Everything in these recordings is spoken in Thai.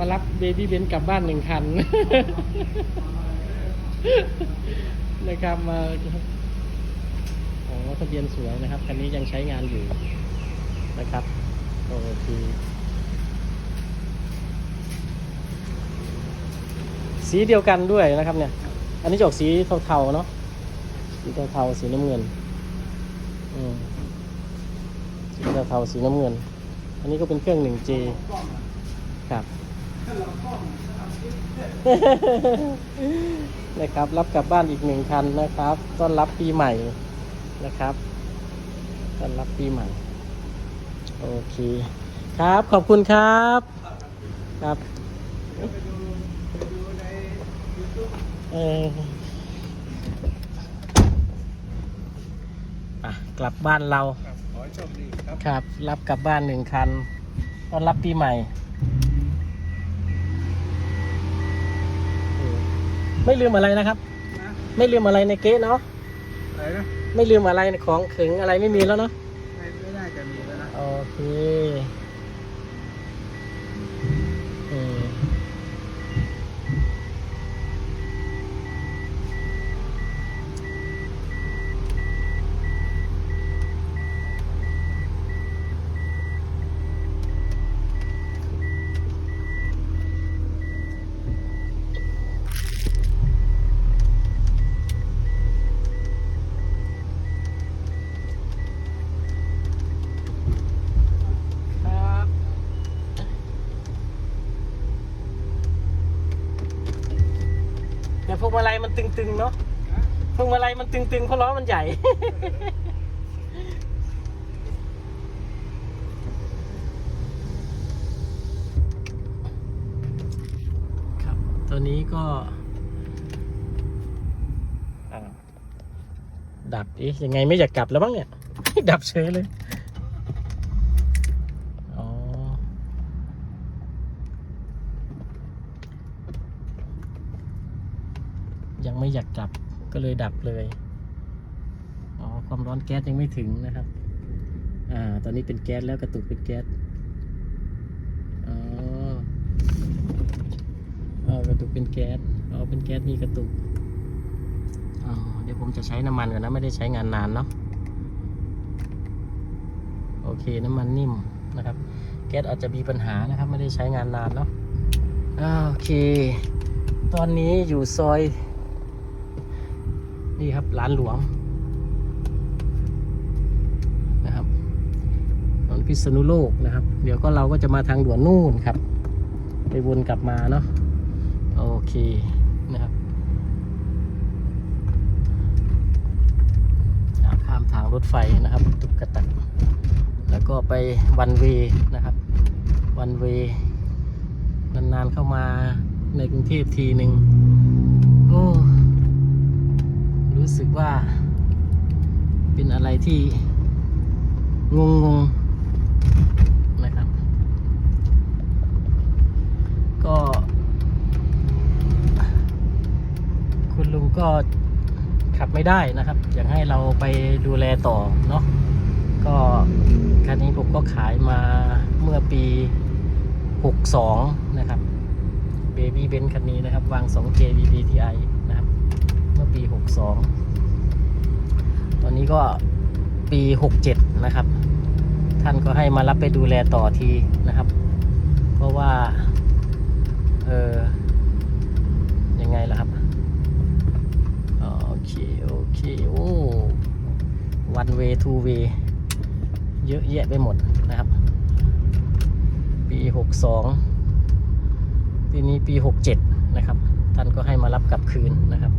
มารับเบบี้เบนกลับบ้านหนึ่งคัน นะครับมาโอ้ทะเบียนสวยนะครับ คันนี้ยังใช้งานอยู่นะครับโอเคสีเดียวกันด้วยนะครับเนี่ย อันนี้จะออกสีเทาๆเนาะ สีเทาๆสีน้ำเงิน อืมสีเทาๆสีน้ำเงิน อันนี้ก็เป็นเครื่อง 1J ครับ นะครับ รับกลับบ้านอีกหนึ่งคันนะครับ ต้อนรับปีใหม่นะครับ ต้อนรับปีใหม่ โอเค ครับขอบคุณครับ ครับเอออะกลับบ้านเราครับขอให้โชคดีครับครับ รับกลับบ้านหนึ่งคัน ต้อนรับปีใหม่เออ ไม่ลืมอะไรนะครับนะไม่ลืมอะไรในเก๊ะเนาะอะไรนะไม่ลืมอะไรในของขึงอะไรไม่มีแล้วเนาะไม่ไม่น่าจะมีแล้วนะโอเคเออครับ แต่พวงมาลัยมันตึงๆเนาะพวงมาลัยมันตึงๆเพราะล้อมันใหญ่ ครับตัวนี้ก็ดับอียังไงไม่อยากกลับแล้วบ้างเนี่ย ดับเฉยเลย อ๋อ ยังไม่อยากกลับก็เลยดับเลยอ๋อความร้อนแก๊สยังไม่ถึงนะครับ อ่า ตอนนี้เป็นแก๊สแล้วกระตุกเป็นแก๊สอ๋ออ๋อกระตุกเป็นแก๊สอ๋อเป็นแก๊สมีกระตุกอ๋อเดี๋ยวผมจะใช้น้ำมันก่อนนะไม่ได้ใช้งานนานเนาะโอเคน้ำมันนิ่มนะครับ แก๊สอาจจะมีปัญหานะครับ ไม่ได้ใช้งานนานเนาะโอเค ตอนนี้อยู่ซอย นี่ครับร้านหลวงนะครับถนนพิษณุโลกนะครับ เดี๋ยวก็เราก็จะมาทางด่วนนู่นครับ ไปวนกลับมาเนาะโอเคนะครับอ่าข้ามทางรถไฟนะครับตุกกระตักแล้วก็ไปวันเวนะครับวันเวนานๆเข้ามาในกรุงเทพทีหนึ่งโอ้ รู้สึกว่า เป็นอะไรที่ งงงๆนะครับ ก็ คุณลุงก็ขับไม่ได้นะครับ อยากให้เราไปดูแลต่อเนาะก็คันนี้ผมก็ขายมาเมื่อปี 62 นะครับ Baby b e n คันนี้นะครับ วาง 2J VVTi มื่อปี 62 ตอนนี้ก็ปี 67 นะครับ ท่านก็ให้มารับไปดูแลต่อทีนะครับ เพราะว่า เออยังไงล่ะครับ โอเค โอเค โอ้ one way two way เยอะแยะไปหมดนะครับ ปี 62 ปีนี้ปี 67 นะครับ ท่านก็ให้มารับกลับคืนนะครับ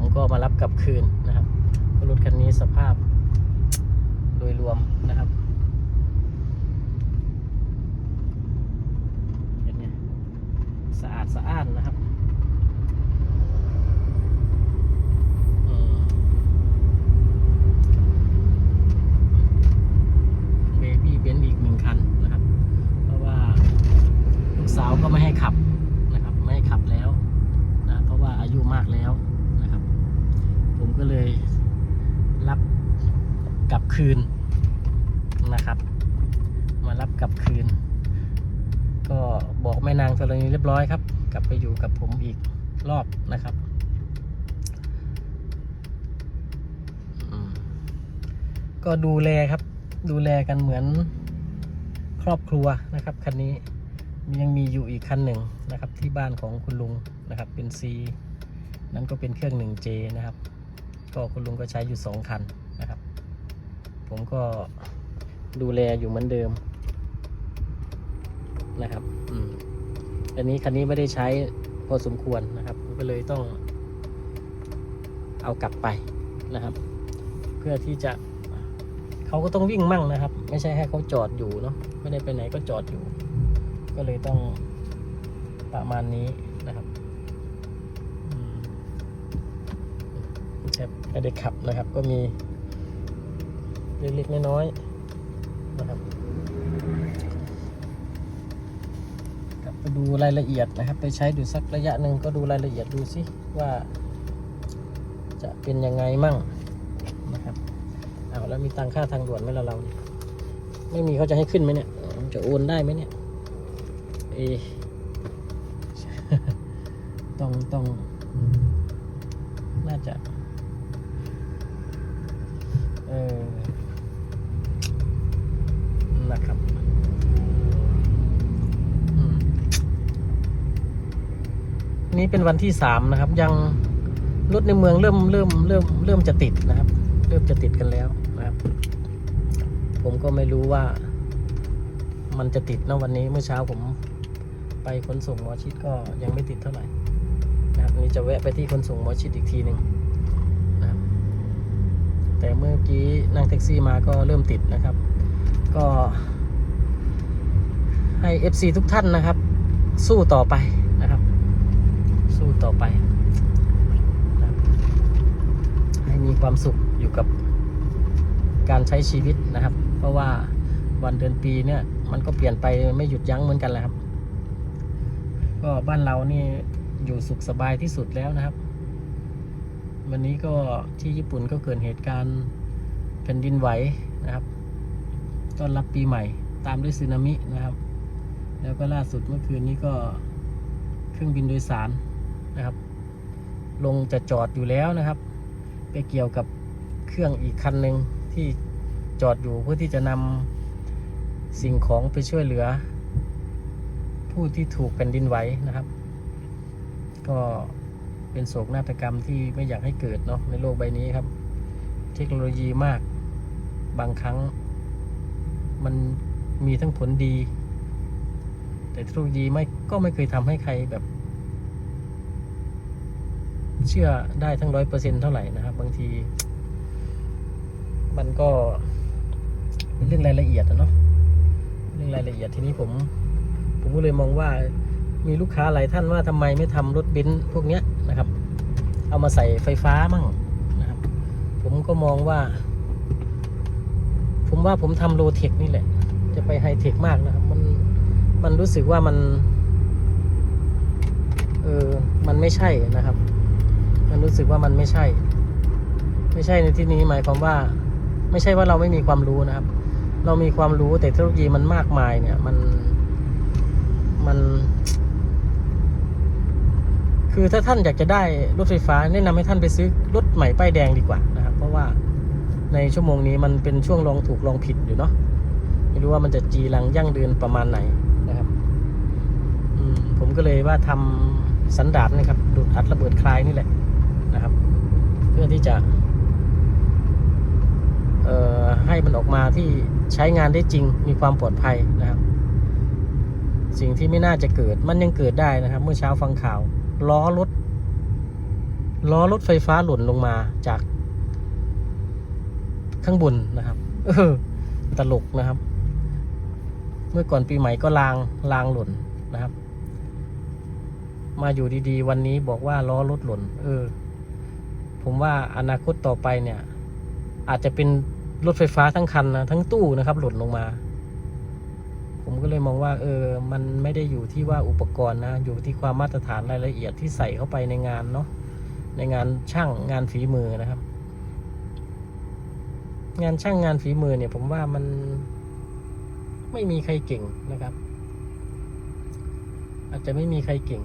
ผมก็มารับกลับคืนนะครับรถคันนี้สภาพโดยรวมนะครับเห็นไงสะอาดสะอ้านนะครับอืม เบบี้เบนซ์อีกหนึ่งคันนะครับ เพราะว่าลูกสาวก็ไม่ให้ขับนะครับ ไม่ให้ขับแล้วนะเพราะว่าอายุมากแล้วนะครับ ผมก็เลยรับกลับคืนนะครับ มารับกลับคืน ก็บอกแม่นางธรณีเรียบร้อยครับ กลับไปอยู่กับผมอีกรอบนะครับก็ดูแลครับ ดูแลกันเหมือนครอบครัวนะครับคันนี้ยังมีอยู่อีกคันหนึ่งนะครับ ที่บ้านของคุณลุงนะครับ เป็น C นั่นก็เป็นเครื่อง 1J นะครับ ก็คุณลุงก็ใช้อยู่ 2 คันนะครับ ผมก็ดูแลอยู่เหมือนเดิม นะครับ อืมอันนี้คันนี้ไม่ได้ใช้พอสมควรนะครับ ก็เลยต้องเอากลับไปนะครับ เพื่อที่จะเขาก็ต้องวิ่งมั่งนะครับ ไม่ใช่ให้เขาจอดอยู่เนาะไม่ได้ไปไหนก็จอดอยู่ ก็เลยต้องประมาณนี้นะครับอืมแทบไม่ได้ขับนะครับ ก็มีเล็กๆน้อยๆนะครับกลับไป ดูรายละเอียดนะครับ ไปใช้ดูสักระยะหนึ่งก็ดูรายละเอียดดูสิว่าจะเป็นยังไงมั่งนะครับเอาแล้วมีตังค่าทางด่วนไหมล่ะเราเนี่ยไม่มีเขาจะให้ขึ้นไหมเนี่ยจะโอนได้ไหมเนี่ยเอต้องต้องน่าจะเออนะครับอืม นี่เป็นวันที่สามนะครับ ยังรถในเมืองเริ่มเริ่มเริ่มเริ่มจะติดนะครับ เริ่มจะติดกันแล้วนะครับ ผมก็ไม่รู้ว่า มันจะติดนะวันนี้เมื่อเช้าผมไปขนส่งหมอชิดก็ยังไม่ติดเท่าไหร่นะครับนี้จะแวะไปที่ขนส่งหมอชิดอีกทีหนึ่งนะครับแต่เมื่อกี้นั่งแท็กซี่มาก็เริ่มติดนะครับ ก็ให้ FC ทุกท่านนะครับ สู้ต่อไป ต่อไป ให้มีความสุขอยู่กับการใช้ชีวิตนะครับ เพราะว่าวันเดือนปีเนี่ยมันก็เปลี่ยนไปไม่หยุดยั้งเหมือนกันแหละครับ ก็บ้านเรานี่อยู่สุขสบายที่สุดแล้วนะครับ วันนี้ก็ที่ญี่ปุ่นก็เกิดเหตุการณ์แผ่นดินไหวนะครับต้อนรับปีใหม่ ตามด้วยสึนามินะครับ แล้วก็ล่าสุดเมื่อคืนนี้ก็เครื่องบินโดยสาร นะครับ ลงจะจอดอยู่แล้วนะครับ ไปเกี่ยวกับเครื่องอีกคันหนึ่งที่จอดอยู่เพื่อที่จะนำสิ่งของไปช่วยเหลือ ผู้ที่ถูกแผ่นดินไหวนะครับ ก็เป็นโศกนาฏกรรมที่ไม่อยากให้เกิดเนาะในโลกใบนี้ครับ เทคโนโลยีมากบางครั้ง มันมีทั้งผลดี แต่เทคโนโลยีไม่ก็ไม่เคยทำให้ใครแบบ เชื่อได้ทั้งร้อยเปอร์เซ็นเท่าไหร่นะครับ บางที มันก็เป็นเรื่องรายละเอียดอะเนาะเรื่องรายละเอียดทีนี้ผม ผมก็เลยมองว่ามีลูกค้าหลายท่านว่าทำไมไม่ทำรถเบนซ์พวกเนี้ยนะครับ เอามาใส่ไฟฟ้ามั่งนะครับ ผมก็มองว่า ผมว่าผมทำโลเทคนี่แหละ จะไปไฮเทคมากนะครับ มันมันรู้สึกว่ามันเออมันไม่ใช่นะครับ มันรู้สึกว่ามันไม่ใช่ ไม่ใช่ในที่นี้หมายความว่า ไม่ใช่ว่าเราไม่มีความรู้นะครับ เรามีความรู้แต่เทคโนโลยีมันมากมายเนี่ย มันมัน คือถ้าท่านอยากจะได้รถไฟฟ้าแนะนำให้ท่านไปซื้อรถใหม่ป้ายแดงดีกว่านะครับ เพราะว่าในชั่วโมงนี้มันเป็นช่วงลองถูกลองผิดอยู่เนาะไม่รู้ว่ามันจะจีรังยั่งเดินประมาณไหนนะครับอืมผมก็เลยว่าทำสันดาปนะครับดูดอัดระเบิดคลายนี่แหละ นะครับ เพื่อที่จะให้มันออกมาที่ใช้งานได้จริงมีความปลอดภัยนะครับ สิ่งที่ไม่น่าจะเกิดมันยังเกิดได้นะครับ เมื่อเช้าฟังข่าว ล้อรถล้อรถไฟฟ้าหล่นลงมาจากข้างบนนะครับ เออ ตลกนะครับ เมื่อก่อนปีใหม่ก็ลางลางหล่นนะครับ มาอยู่ดีๆ วันนี้บอกว่าล้อรถหล่น เออ ผมว่าอนาคตต่อไปเนี่ย อาจจะเป็นรถไฟฟ้าทั้งคันนะทั้งตู้นะครับ หล่นลงมา ผมก็เลยมองว่า เออ มันไม่ได้อยู่ที่ว่าอุปกรณ์นะ อยู่ที่ความมาตรฐานรายละเอียดที่ใส่เข้าไปในงานเนาะในงานช่างงานฝีมือนะครับ งานช่างงานฝีมือเนี่ย ผมว่ามันไม่มีใครเก่งนะครับ อาจจะไม่มีใครเก่ง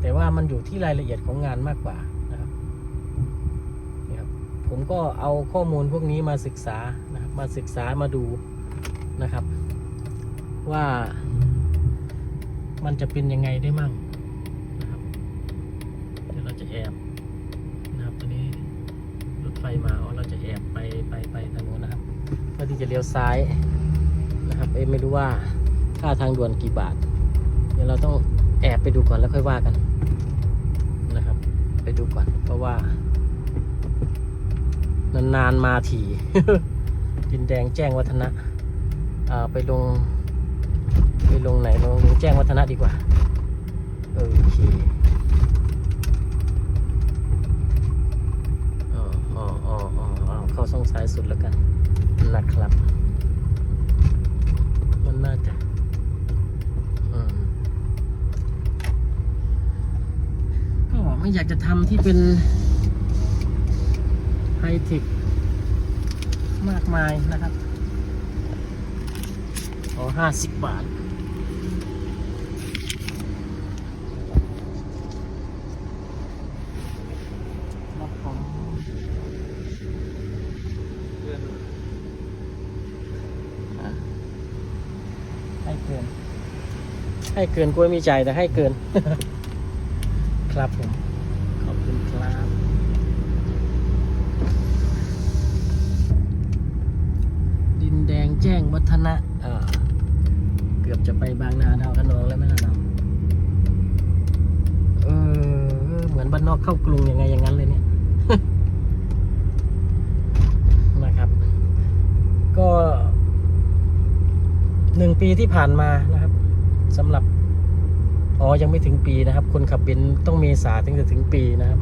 แต่ว่ามันอยู่ที่รายละเอียดของงานมากกว่านะครับนี่ครับ ผมก็เอาข้อมูลพวกนี้มาศึกษานะครับมาศึกษามาดูนะครับ ว่ามันจะเป็นยังไงได้มั่งนะครับ เดี๋ยวเราจะแอบนะครับตอนนี้รถไฟมาอ๋อเราจะแอบไปไปไปทางโน้นนะครับเพื่อที่จะเลี้ยวซ้ายนะครับเอไม่รู้ว่าค่าทางด่วนกี่บาท เดี๋ยวเราต้องแอบไปดูก่อนแล้วค่อยว่ากันนะครับ ไปดูก่อนเพราะว่า นานๆมาทีดินแดงแจ้งวัฒนะอาไปลง ไปลงไหนลงแจ้งวัฒนะดีกว่า โอเคอ๋ออ๋ออ๋อเข้าช่องซ้ายสุดแล้วกันนะครับ มันน่าจะก็ไม่อยากจะทำที่เป็น ทคมากมายนะครับขอห้าสิบบาท ให้เกิน ให้เกินกล้วยมีใจแต่ให้เกิน ครับผม ขอบคุณครับ ดินแดงแจ้งวัฒนะเอ่อเกือบจะไปบางนาดาวคะนองแล้วไหมล่ะเราเออเหมือนบ้านนอกเข้ากรุงยังไงอย่างนั้นเลยเนี่ยนะครับ ก็หนึ่งปีที่ผ่านมานะครับสำหรับอ๋อยังไม่ถึงปีนะครับ คนขับเบนซ์ต้องเมษาถึงจะถึงปีนะครับ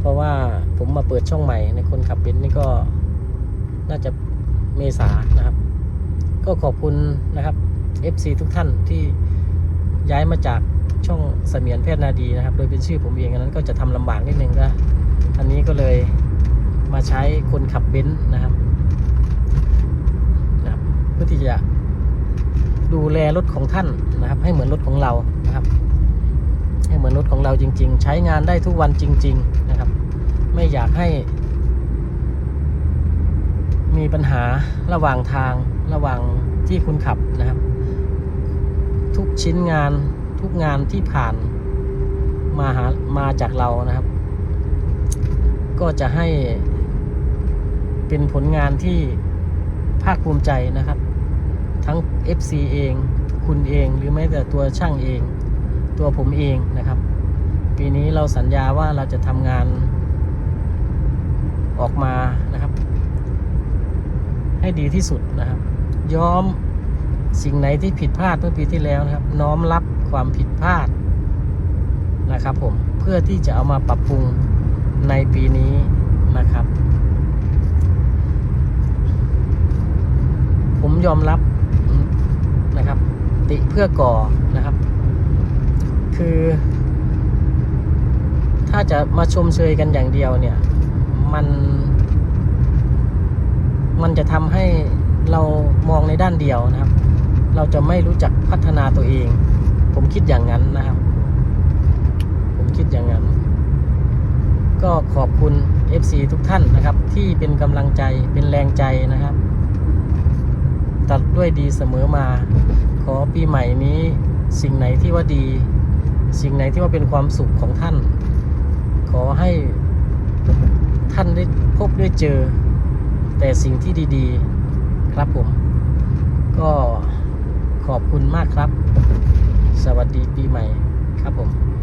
เพราะว่าผมมาเปิดช่องใหม่ในคนขับเบนซ์นี่ก็น่าจะเมษานะครับ ก็ขอบคุณนะครับ FC ทุกท่านที่ย้ายมาจากช่องเสมียนแพทย์นาดีนะครับ โดยเป็นชื่อผมเองอันนั้นก็จะทำลำบากนิดนึงนะอันนี้ก็เลยมาใช้คนขับเบนซ์นะครับนะครับ เพื่อที่จะดูแลรถของท่านนะครับ ให้เหมือนรถของเรานะครับ ให้เหมือนรถของเราจริง ๆ ใช้งานได้ทุกวันจริง ๆนะครับ ไม่อยากให้ มีปัญหาระหว่างทางระหว่างที่คุณขับนะครับ ทุกชิ้นงานทุกงานที่ผ่านมาหามาจากเรานะครับ ก็จะให้เป็นผลงานที่ภาคภูมิใจนะครับ ทั้ง FC เอง คุณเองหรือแม้แต่ตัวช่างเอง ตัวผมเองนะครับ ปีนี้เราสัญญาว่าเราจะทำงานออกมานะครับ ให้ดีที่สุดนะครับ ย้อม สิ่งไหนที่ผิดพลาดเมื่อปีที่แล้วนะครับ น้อมรับความผิดพลาดนะครับผมเพื่อที่จะเอามาปรับปรุงในปีนี้นะครับ ผมยอมรับนะครับ ติเพื่อก่อนะครับ คือ ถ้าจะมาชมเชยกันอย่างเดียวเนี่ย มัน มันจะทำให้เรามองในด้านเดียวนะครับ เราจะไม่รู้จักพัฒนาตัวเอง ผมคิดอย่างนั้นนะครับ ผมคิดอย่างนั้น ก็ขอบคุณ FC ทุกท่านนะครับ ที่เป็นกำลังใจเป็นแรงใจนะครับ ตัดด้วยดีเสมอมา ขอปีใหม่นี้สิ่งไหนที่ว่าดี สิ่งไหนที่ว่าเป็นความสุขของท่าน ขอให้ท่านได้พบได้เจอ แต่สิ่งที่ดี ๆ ครับผม ก็ ขอบคุณมากครับ สวัสดีปีใหม่ครับผม